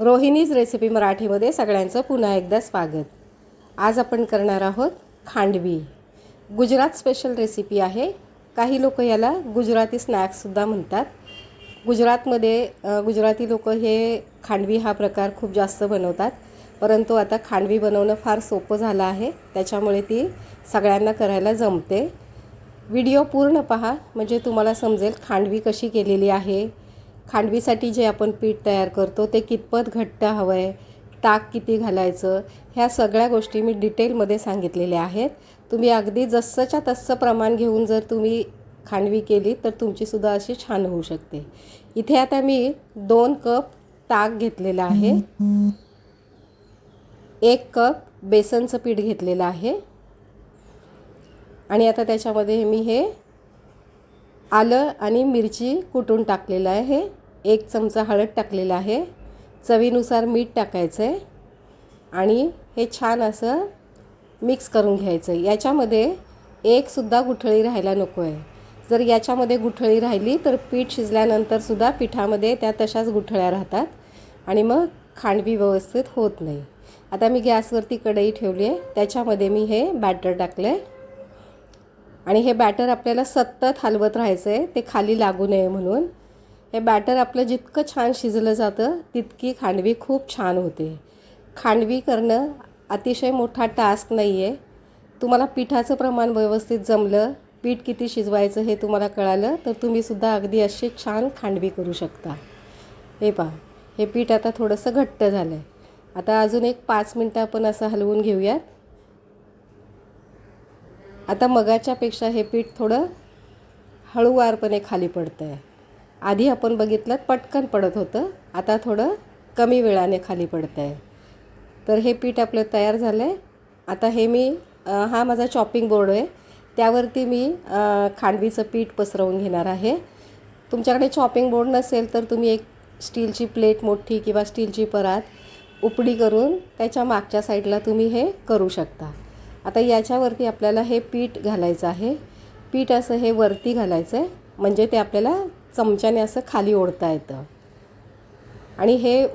Rohini's recipe मराठीमध्ये सगळ्यांचं पुन्हा एकदा स्वागत. आज आपण करणार आहोत खांडवी. गुजरात स्पेशल रेसिपी आहे. काही लोक याला गुजराती स्नॅक्ससुद्धा म्हणतात. गुजरातमध्ये गुजराती लोक हे खांडवी हा प्रकार खूप जास्त बनवतात. परंतु आता खांडवी बनवणं फार सोपं झालं आहे. त्याच्यामुळे ती सगळ्यांना करायला जमते. व्हिडिओ पूर्ण पहा. म्हणजे तुम्हाला समजेल खांडवी कशी केलेली आहे. खांडवीसाठी जे आपण पीठ तयार करतो ते कितपत घट्ट हवं आहे ताक किती घालायचं ह्या सगळ्या गोष्टी मी डिटेलमध्ये सांगितलेल्या आहेत. तुम्ही अगदी जसंच्या तसं प्रमाण घेऊन जर तुम्ही खांडवी केली तर तुमचीसुद्धा अशी छान होऊ शकते. इथे आता मी दोन कप ताक घेतलेलं आहे. एक कप बेसनचं पीठ घेतलेलं आहे. आणि आता त्याच्यामध्ये मी हे आलं आणि मिरची कुटून टाकलेलं आहे. एक चमचा हळद टाकलेला आहे. चवीनुसार मीठ टाकायचं आहे आणि हे छान असं मिक्स करून घ्यायचं आहे याच्यामध्ये एकसुद्धा गुठळी राहायला नको आहे जर याच्यामध्ये गुठळी राहिली तर पीठ शिजल्यानंतरसुद्धा पिठामध्ये त्या तशाच गुठळ्या राहतात. आणि मग खांडवी व्यवस्थित होत नाही. आता मी गॅसवरती कढई ठेवली आहे. त्याच्यामध्ये मी हे बॅटर टाकलं आहे आणि हे बॅटर आपल्याला सतत हलवत राहायचं आहे ते खाली लागू नये म्हणून. हे बॅटर आपलं जितकं छान शिजलं जातं तितकी खांडवी खूप छान होते. खांडवी करणं अतिशय मोठा टास्क नाही आहे तुम्हाला पिठाचं प्रमाण व्यवस्थित जमलं पीठ किती शिजवायचं हे तुम्हाला कळालं तर तुम्हीसुद्धा अगदी अशी छान खांडवी करू शकता. हे पहा हे पीठ आता थोडंसं घट्ट झालं आहे आता अजून एक पाच मिनटं आपण असं हलवून घेऊयात. आता मगाच्यापेक्षा हे पीठ थोडं हळूवारपणे खाली पडतं आहे आधी आपण बघितलं पटकन पडत होतं. आता थोडं कमी वेळाने खाली पडतं आहे तर हे पीठ आपलं तयार झालं आहे आता हे मी हा माझा चॉपिंग बोर्ड आहे. त्यावरती मी खांडवीचं पीठ पसरवून घेणार आहे. तुमच्याकडे चॉपिंग बोर्ड नसेल तर तुम्ही एक स्टीलची प्लेट मोठी किंवा स्टीलची परात उपडी करून त्याच्या मागच्या साईडला तुम्ही हे करू शकता. आता याच्यावरती आपल्याला हे पीठ घालायचं आहे. पीठ असं हे वरती घालायचं आहे म्हणजे ते आपल्याला चमच्याने असं खाली ओढता येतं. आणि हे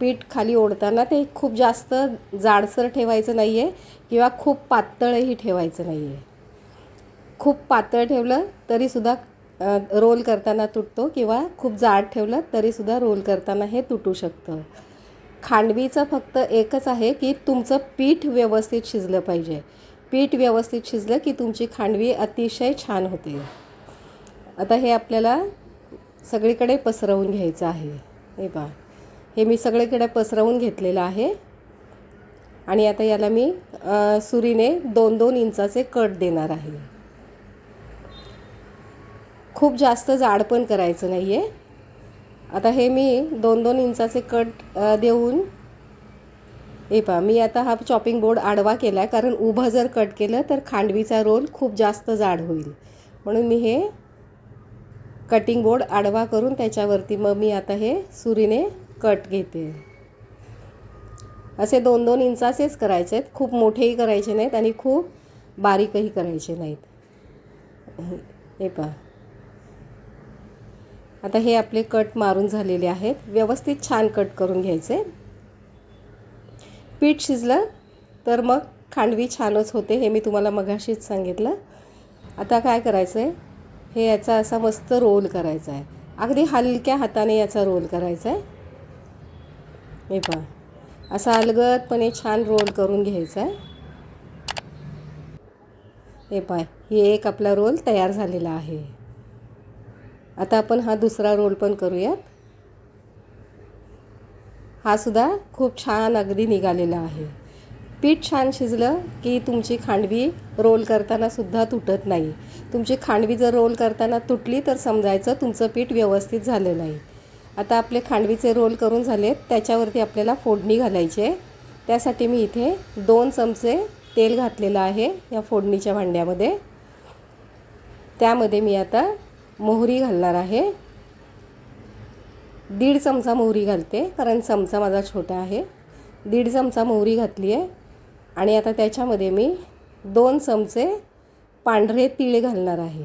पीठ खाली ओढताना ते खूप जास्त जाडसर ठेवायचं नाही आहे किंवा खूप पातळही ठेवायचं नाही आहे खूप पातळ ठेवलं तरीसुद्धा रोल करताना तुटतो किंवा खूप जाड ठेवलं तरीसुद्धा रोल करताना हे तुटू शकतं. खांडवीचं फक्त एकच आहे की तुमचं पीठ व्यवस्थित शिजलं पाहिजे. पीठ व्यवस्थित शिजलं की तुमची खांडवी अतिशय छान होते. आता हे आपल्याला सगळीकडे पसरवून घ्यायचं आहे. हे पहा. हे मी सगळीकडे पसरवून घेतलेलं आहे. आणि आता याला मी सुरीने दोन दोन इंचाचे कट देणार आहे. खूप जास्त जाड पण करायचं नाही आहे आता हे मी दोन दोन इंचाचे कट देऊन हे पहा मी आता हा चॉपिंग बोर्ड आडवा केला आहे कारण उभं जर कट केलं तर खांडवीचा रोल खूप जास्त जाड होईल. म्हणून मी हे कटिंग बोर्ड आडवा करून त्याच्यावरती मग मी आता हे सुरीने कट घेते. असे दोन दोन इंचाचेच करायचे आहेत. खूप मोठेही करायचे नाहीत आणि खूप बारीकही करायचे नाहीत. हे पहा. आता हे आपले कट मारून झालेले आहेत. व्यवस्थित छान कट करून घ्यायचे. पीठ शिजलं तर मग खांडवी छानच होते हे मी तुम्हाला मगाशीच सांगितलं. आता काय करायचं आहे हे याचा असा मस्त रोल करायचा आहे. अगदी हलक्या हाताने याचा रोल करायचा आहे. हे पहा. असा अलगदपणे छान रोल करून घ्यायचा आहे. हे पाय ही एक आपला रोल तयार झालेला आहे. आता आपण हा दुसरा रोल पण करूयात. हा सुद्धा खूप छान अगदी निघालेला आहे. पीठ छान शिजलं की तुमची खांडवी रोल करताना सुद्धा तुटत नाही. तुमची खांडवी जर रोल करताना तुटली तर समजायचं तुमचं पीठ व्यवस्थित झालं नाही. आता आपले खांडवीचे रोल करून झालेत त्याच्यावरती आपल्याला फोडणी घालायची आहे. त्यासाठी मी इथे दोन चमचे तेल घातलेलं आहे या फोडणीच्या भांड्यामध्ये. त्यामध्ये मी आता मोहरी घालणार आहे. दीड चमचा मोहरी घालते कारण चमचा माझा छोटा आहे. दीड चमचा मोहरी घातली आहे आणि आता त्याच्यामध्ये मी दोन चमचे पांढरे तीळ घालणार आहे.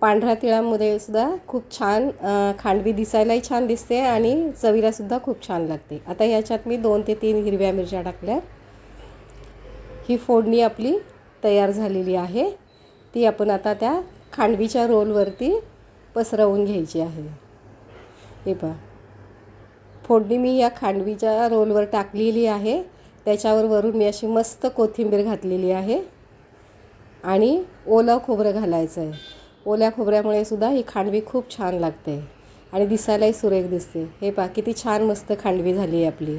पांढऱ्या तिळामध्ये सुद्धा खूप छान खांडवी दिसायलाही छान दिसते आणि चवीलासुद्धा खूप छान लागते. आता ह्याच्यात मी दोन ते तीन हिरव्या मिरच्या टाकल्या. ही फोडणी आपली तयार झालेली आहे. ती आपण आता त्या खांडवीच्या रोलवरती पसरवून घ्यायची आहे. हे पहा. फोडणी मी या खांडवीच्या रोलवर टाकलेली आहे. त्याच्यावर वरून मी अशी मस्त कोथिंबीर घातलेली आहे आणि ओलं खोबरं घालायचं आहे. ओल्या खोबऱ्यामुळे सुद्धा ही खांडवी खूप छान लागते आणि दिसायलाही सुरेख दिसते. हे पा किती छान मस्त खांडवी झाली आहे आपली.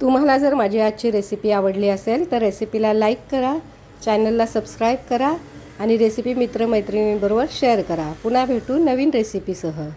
तुम्हाला जर माझी आजची रेसिपी आवडली असेल तर रेसिपीला लाईक करा चॅनलला सबस्क्राईब करा आणि रेसिपी मित्रमैत्रिणींबरोबर शेअर करा. पुन्हा भेटू नवीन रेसिपीसह